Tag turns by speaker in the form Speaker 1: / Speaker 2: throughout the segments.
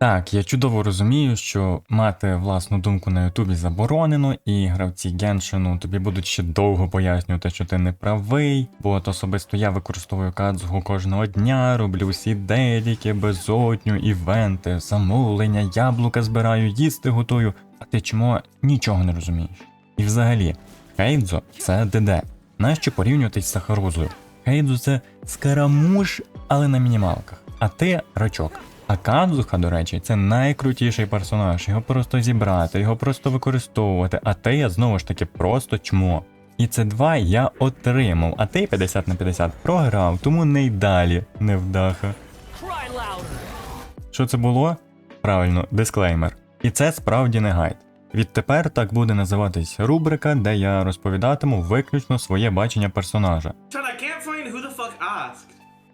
Speaker 1: Так, я чудово розумію, що мати власну думку на Ютубі заборонено, і гравці Геншину тобі будуть ще довго пояснювати, що ти не правий, бо от особисто я використовую кадзугу кожного дня, роблю всі деліки, безодню, івенти, замовлення, яблука збираю, їсти готую, а ти чому нічого не розумієш? І взагалі, Хейдзо це ДД. Нащо порівнюватись з Сахарозою? Хейдзо це скарамуш, але на мінімалках. А ти рачок. А Кадзуха, до речі, це найкрутіший персонаж. Його просто зібрати, його просто використовувати, а те я знову ж таки просто чмо. І це два я отримав, а ти 50 на 50 програв, тому не й далі, невдаха. Що це було? Правильно, дисклеймер. І це справді не гайд. Відтепер так буде називатись рубрика, де я розповідатиму виключно своє бачення персонажа.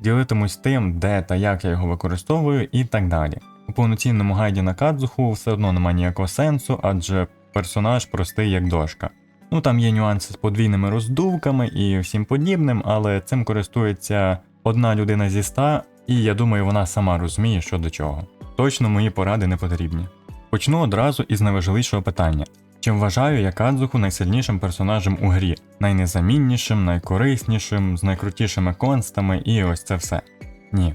Speaker 1: Ділитимусь тим, де та як я його використовую і так далі. У повноцінному гайді на Кадзуху все одно немає ніякого сенсу, адже персонаж простий як дошка. Ну там є нюанси з подвійними роздувками і всім подібним, але цим користується одна людина зі ста, і я думаю, вона сама розуміє, що до чого. Точно мої поради не потрібні. Почну одразу із найважливішого питання. Чи вважаю я Кадзуху найсильнішим персонажем у грі, найнезаміннішим, найкориснішим, з найкрутішими констами і ось це все? Ні.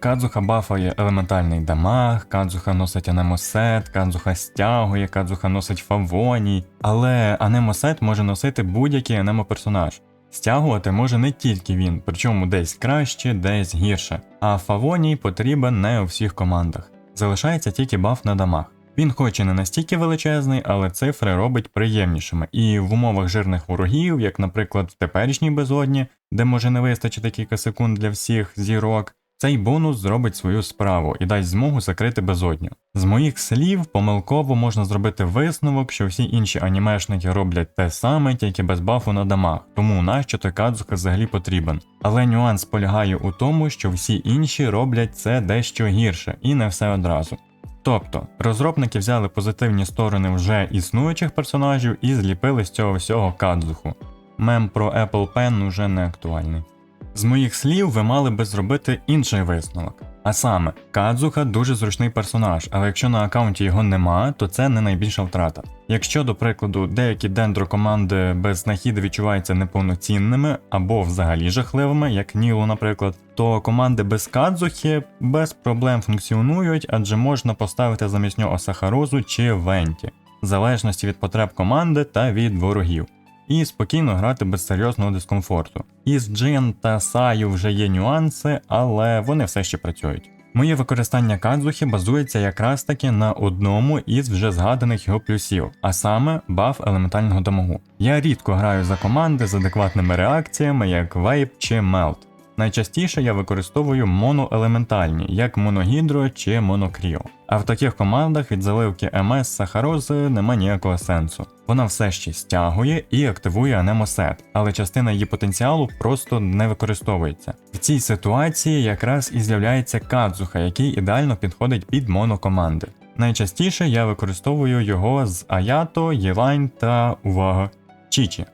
Speaker 1: Кадзуха бафає елементальний дамаг, Кадзуха носить анемосет, Кадзуха стягує, Кадзуха носить фавоній, але анемосет може носити будь-який анемо-персонаж. Стягувати може не тільки він, причому десь краще, десь гірше. А фавоній потрібен не у всіх командах. Залишається тільки баф на дамаг. Він хоч і не настільки величезний, але цифри робить приємнішими. І в умовах жирних ворогів, як, наприклад, в теперішній безодні, де може не вистачити кілька секунд для всіх зірок, цей бонус зробить свою справу і дасть змогу закрити безодню. З моїх слів, помилково можна зробити висновок, що всі інші анімешники роблять те саме, тільки без бафу на дамаг, тому нащо той Кадзука взагалі потрібен. Але нюанс полягає у тому, що всі інші роблять це дещо гірше, і не все одразу. Тобто, розробники взяли позитивні сторони вже існуючих персонажів і зліпили з цього всього кадзуху. Мем про Apple Pen уже не актуальний. З моїх слів, ви мали би зробити інший висновок. А саме, Кадзуха дуже зручний персонаж, але якщо на аккаунті його нема, то це не найбільша втрата. Якщо, до прикладу, деякі дендро команди без знахіди відчуваються неповноцінними або взагалі жахливими, як Ніло, наприклад, то команди без Кадзухи без проблем функціонують, адже можна поставити замість нього Сахарозу чи Венті, в залежності від потреб команди та від ворогів і спокійно грати без серйозного дискомфорту. Із Джин та Саю вже є нюанси, але вони все ще працюють. Моє використання кадзухи базується якраз таки на одному із вже згаданих його плюсів, а саме баф елементального дамагу. Я рідко граю за команди з адекватними реакціями, як Вейп чи Мелт. Найчастіше я використовую моноелементальні, як моногідро чи монокріо. А в таких командах від заливки МС Сахарози нема ніякого сенсу. Вона все ще стягує і активує анемосет, але частина її потенціалу просто не використовується. В цій ситуації якраз і з'являється кадзуха, який ідеально підходить під монокоманди. Найчастіше я використовую його з Аято, Єлайн та увага, Чічі.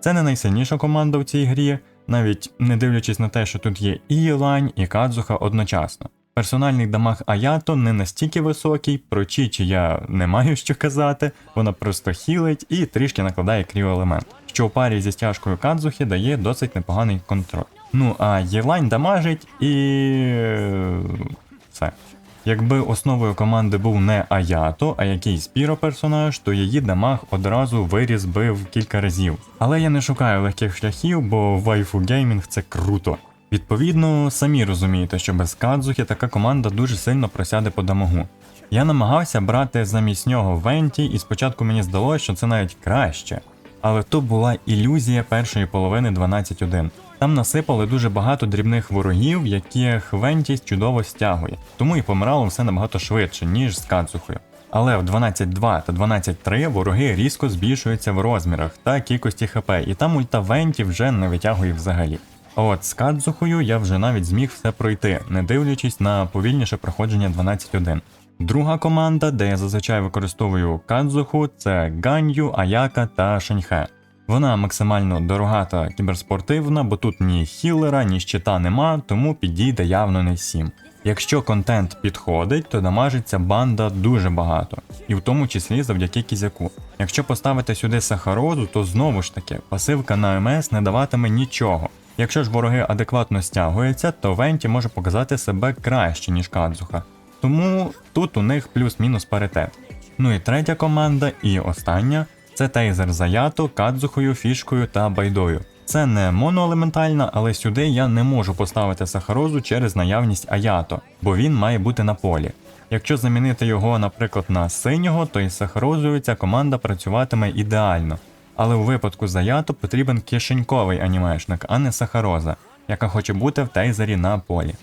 Speaker 1: Це не найсильніша команда в цій грі, навіть не дивлячись на те, що тут є і Єлань, і Кадзуха одночасно. Персональний дамаг Аято не настільки високий, про Чічі я не маю що казати, вона просто хілить і трішки накладає кріоелемент, що у парі зі стяжкою Кадзухи дає досить непоганий контроль. Ну а Єлань дамажить і. все. Якби основою команди був не Аято, а якийсь піро персонаж, то її дамаг одразу виріс би в кілька разів. Але я не шукаю легких шляхів, бо вайфу геймінг це круто. Відповідно, самі розумієте, що без Кадзухи така команда дуже сильно просяде по дамагу. Я намагався брати замість нього Венті, і спочатку мені здалося, що це навіть краще. Але то була ілюзія першої половини 12.1. Там насипали дуже багато дрібних ворогів, яких Вентіс чудово стягує, тому і помирало все набагато швидше, ніж з Кадзухою. Але в 12.2 та 12.3 вороги різко збільшуються в розмірах та кількості ХП, і там ульта Венті вже не витягує взагалі. А от з Кадзухою я вже навіть зміг все пройти, не дивлячись на повільніше проходження 12.1. Друга команда, де я зазвичай використовую Кадзуху, це Ганью, Аяка та Шеньхе. Вона максимально дорога та кіберспортивна, бо тут ні хілера, ні щита нема, тому підійде явно не всім. Якщо контент підходить, то дамажиться банда дуже багато, і в тому числі завдяки кізяку. Якщо поставити сюди сахарозу, то знову ж таки пасивка на МС не даватиме нічого. Якщо ж вороги адекватно стягуються, то Венті може показати себе краще, ніж Кадзуха. Тому тут у них плюс-мінус паритет. Ну і третя команда, і остання це тейзер Заято, Кадзухою, фішкою та байдою. Це не моноелементальна, але сюди я не можу поставити сахарозу через наявність Аято, бо він має бути на полі. Якщо замінити його, наприклад, на синього, то із сахарозою ця команда працюватиме ідеально. Але у випадку Заято потрібен кишеньковий анімешник, а не сахароза, яка хоче бути в тейзері на полі.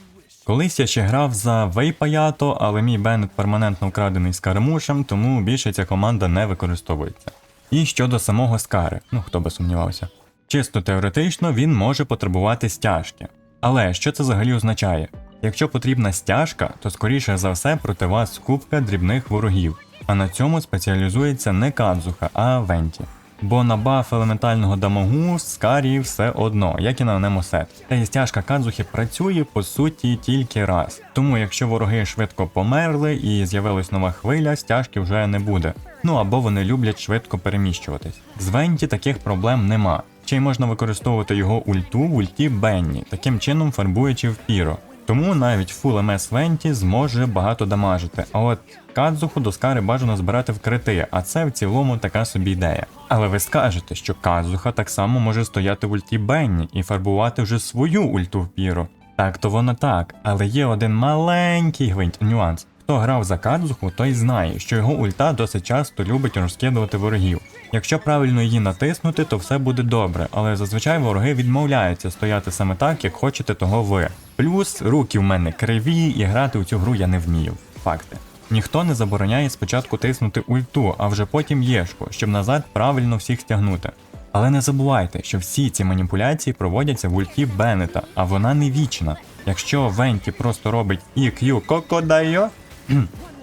Speaker 1: Колись я ще грав за Вейпаято, але мій Беннет перманентно вкрадений з Кармушем, тому більше ця команда не використовується. І щодо самого Скари, ну хто би сумнівався. Чисто теоретично він може потребувати стяжки. Але що це взагалі означає? Якщо потрібна стяжка, то скоріше за все проти вас купка дрібних ворогів, а на цьому спеціалізується не Кадзуха, а Венті. Бо на баф елементального дамагу Скарі все одно, як і на Немосет. Та і стяжка Кадзухи працює по суті тільки раз. Тому якщо вороги швидко померли і з'явилась нова хвиля, стяжки вже не буде. Ну або вони люблять швидко переміщуватись. З Венті таких проблем нема. Ще й можна використовувати його ульту в ульті Бенні, таким чином фарбуючи в піро. Тому навіть Full MS Венті зможе багато дамажити. А от Кадзуху до Скари бажано збирати в крити, а це в цілому така собі ідея. Але ви скажете, що Кадзуха так само може стояти в ульті Бенні і фарбувати вже свою ульту в піро. Так то воно так, але є один маленький гвинт нюанс. Хто грав за Кадзуху, той знає, що його ульта досить часто любить розкидувати ворогів. Якщо правильно її натиснути, то все буде добре, але зазвичай вороги відмовляються стояти саме так, як хочете того ви. Плюс руки в мене криві, і грати у цю гру я не вмію. Факти. Ніхто не забороняє спочатку тиснути ульту, а вже потім єшку, щоб назад правильно всіх стягнути. Але не забувайте, що всі ці маніпуляції проводяться в ульті Беннета, а вона не вічна. Якщо Венті просто робить EQ Кокодайо,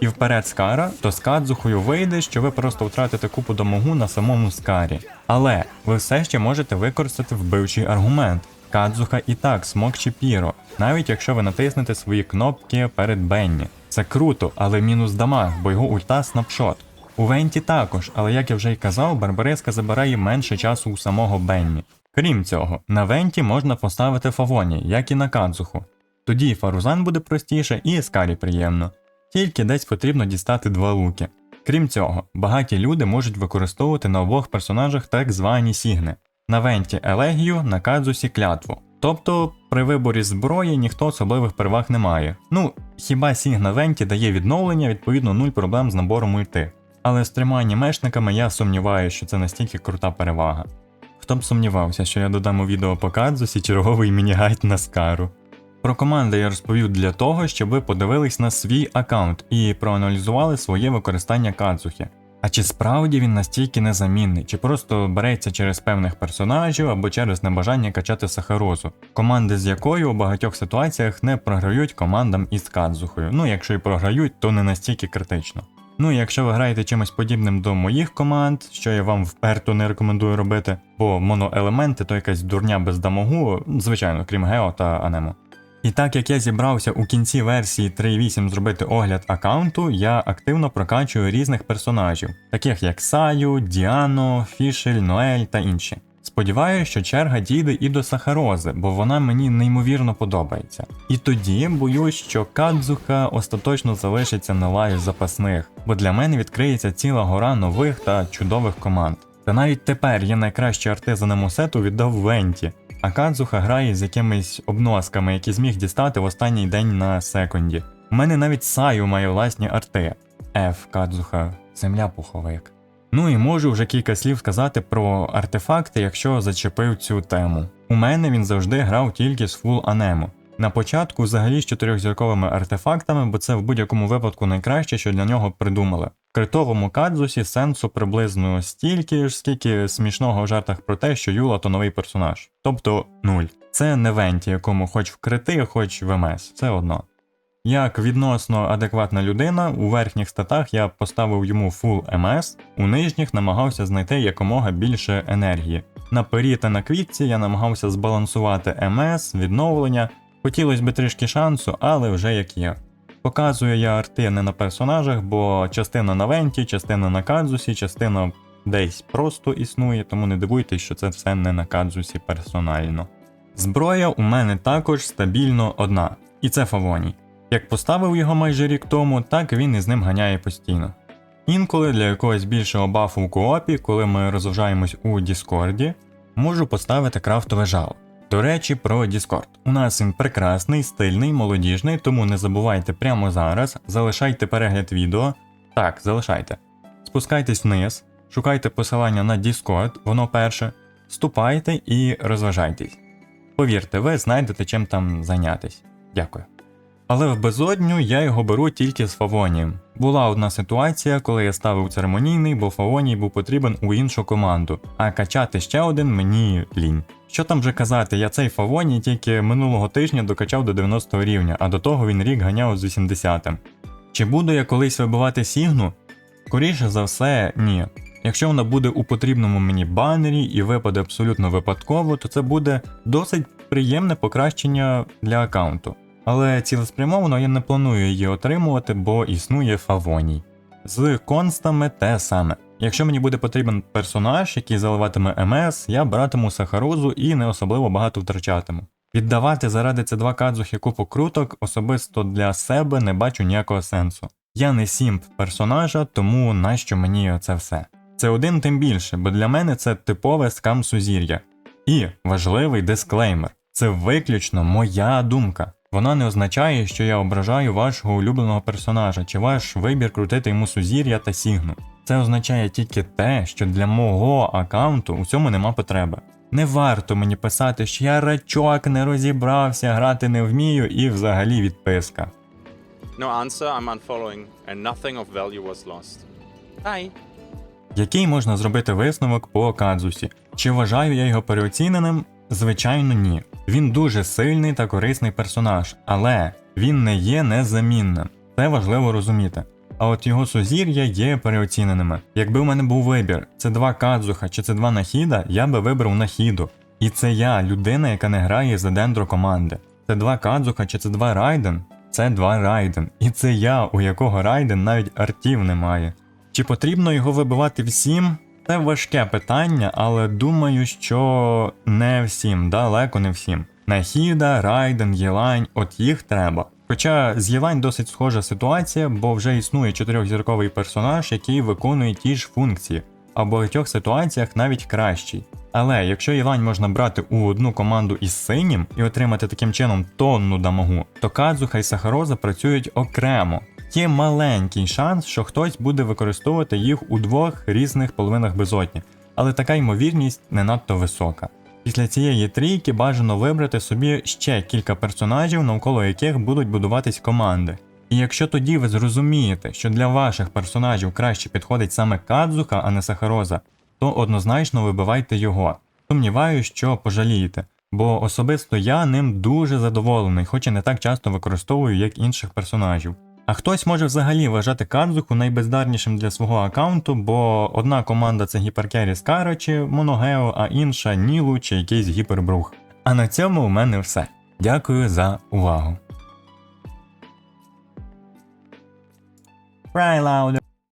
Speaker 1: і вперед Скара, то з Кадзухою вийде, що ви просто втратите купу домогу на самому Скарі. Але ви все ще можете використати вбивчий аргумент. Кадзуха і так смокче піро, навіть якщо ви натиснете свої кнопки перед Бенні. Це круто, але мінус дамаг, бо його ульта снапшот. У Венті також, але як я вже й казав, Барбариска забирає менше часу у самого Бенні. Крім цього, на Венті можна поставити Фавоні, як і на Кадзуху. Тоді Фарузан буде простіше, і Ескарі приємно. Тільки десь потрібно дістати два луки. Крім цього, багаті люди можуть використовувати на обох персонажах так звані сігни. На Венті Елегію, на Кадзусі клятву. Тобто при виборі зброї ніхто особливих переваг не має. Ну, хіба сіг на Венті дає відновлення, відповідно нуль проблем з набором ульти. Але з трьома анімешниками я сумніваюся, що це настільки крута перевага. Хто б сумнівався, що я додам у відео по Кадзусі черговий міні-гайд на скару. Про команди я розповів для того, щоб ви подивились на свій аккаунт і проаналізували своє використання Кадзухи. А чи справді він настільки незамінний, чи просто береться через певних персонажів або через небажання качати сахарозу, команди з якою у багатьох ситуаціях не програють командам із Кадзухою. Ну якщо і програють, то не настільки критично. Ну і якщо ви граєте чимось подібним до моїх команд, що я вам вперто не рекомендую робити, бо моноелементи то якась дурня без дамагу, звичайно, крім Гео та Анемо. І так як я зібрався у кінці версії 3.8 зробити огляд аккаунту, я активно прокачую різних персонажів, таких як Саю, Діано, Фішель, Ноель та інші. Сподіваюся, що черга дійде і до Сахарози, бо вона мені неймовірно подобається. І тоді боюсь, що Кадзуха остаточно залишиться на лаві запасних, бо для мене відкриється ціла гора нових та чудових команд. Та навіть тепер я найкращий артизан Мусету віддав Венті, а Кадзуха грає з якимись обносками, які зміг дістати в останній день на секунді. У мене навіть Саю має власні арти. Ф, Кадзуха, земля пуховик. Ну і можу вже кілька слів сказати про артефакти, якщо зачепив цю тему. У мене він завжди грав тільки з Full Анему. На початку взагалі з чотирьохзірковими артефактами, бо це в будь-якому випадку найкраще, що для нього придумали. Критовому кадзусі сенсу приблизно стільки ж, скільки смішного в жартах про те, що Юла то новий персонаж. Тобто нуль. Це не венті, якому хоч в крити, хоч в МС, це одно. Як відносно адекватна людина, у верхніх статах я поставив йому Full MS, у нижніх намагався знайти якомога більше енергії. На пері та на квітці я намагався збалансувати МС, відновлення, Хотілося б трішки шансу, але вже як є. Показую я арти не на персонажах, бо частина на венті, частина на кадзусі, частина десь просто існує, тому не дивуйтесь, що це все не на кадзусі персонально. Зброя у мене також стабільно одна, і це Фавоній. Як поставив його майже рік тому, так він із ним ганяє постійно. Інколи для якогось більшого бафу в коопі, коли ми розважаємось у Діскорді, можу поставити крафтове жало. До речі, про Discord. У нас він прекрасний, стильний, молодіжний, тому не забувайте прямо зараз, залишайте перегляд відео. Так, залишайте. Спускайтесь вниз, шукайте посилання на Discord, воно перше, вступайте і розважайтесь. Повірте, ви знайдете чим там зайнятись. Дякую. Але в безодню я його беру тільки з Фавонієм. Була одна ситуація, коли я ставив церемонійний, бо Фавоній був потрібен у іншу команду, а качати ще один мені лінь. Що там вже казати, я цей Фавоній тільки минулого тижня докачав до 90 рівня, а до того він рік ганяв з 80-м. Чи буду я колись вибивати Сігну? Скоріше за все, ні. Якщо вона буде у потрібному мені банері і випаде абсолютно випадково, то це буде досить приємне покращення для аккаунту. Але цілеспрямовано я не планую її отримувати, бо існує фавоній. З констами те саме. Якщо мені буде потрібен персонаж, який заливатиме МС, я братиму сахарозу і не особливо багато втрачатиму. Віддавати заради C2 кадзухи купу круток особисто для себе не бачу ніякого сенсу. Я не сімп персонажа, тому нащо мені це все? Це один тим більше, бо для мене це типове скам сузір'я. І важливий дисклеймер: це виключно моя думка. Вона не означає, що я ображаю вашого улюбленого персонажа чи ваш вибір крутити йому сузір'я та сігну. Це означає тільки те, що для мого аккаунту у цьому нема потреби. Не варто мені писати, що я рачок не розібрався, грати не вмію і взагалі відписка.
Speaker 2: No answer, I'm unfollowing, and nothing of value was lost. Bye.
Speaker 1: Який можна зробити висновок по Кадзусі? Чи вважаю я його переоціненим? Звичайно, ні. Він дуже сильний та корисний персонаж, але він не є незамінним. Це важливо розуміти. А от його сузір'я є переоціненими. Якби в мене був вибір, це два Кадзуха чи це два Нахіда, я би вибрав Нахіду. І це я, людина, яка не грає за дендро команди. Це два Кадзуха чи це два Райден? Це два Райден. І це я, у якого Райден навіть артів немає. Чи потрібно його вибивати всім? Це важке питання, але думаю, що не всім, далеко не всім. Нахіда, Райден, Єлань, от їх треба. Хоча з Єлань досить схожа ситуація, бо вже існує чотирьохзірковий персонаж, який виконує ті ж функції, а в багатьох ситуаціях навіть кращий. Але якщо Єлань можна брати у одну команду із синім і отримати таким чином тонну дамагу, то Кадзуха і Сахароза працюють окремо. Є маленький шанс, що хтось буде використовувати їх у двох різних половинах безодні, але така ймовірність не надто висока. Після цієї трійки бажано вибрати собі ще кілька персонажів, навколо яких будуть будуватись команди. І якщо тоді ви зрозумієте, що для ваших персонажів краще підходить саме Кадзуха, а не Сахароза, то однозначно вибивайте його. Сумніваюся, що пожалієте, бо особисто я ним дуже задоволений, хоч і не так часто використовую, як інших персонажів. А хтось може взагалі вважати Кадзуху найбездарнішим для свого аккаунту, бо одна команда це гіперкері Скара чи Моногео, а інша Нілу чи якийсь гіпербрух. А на цьому у мене все. Дякую за увагу. Right, louder.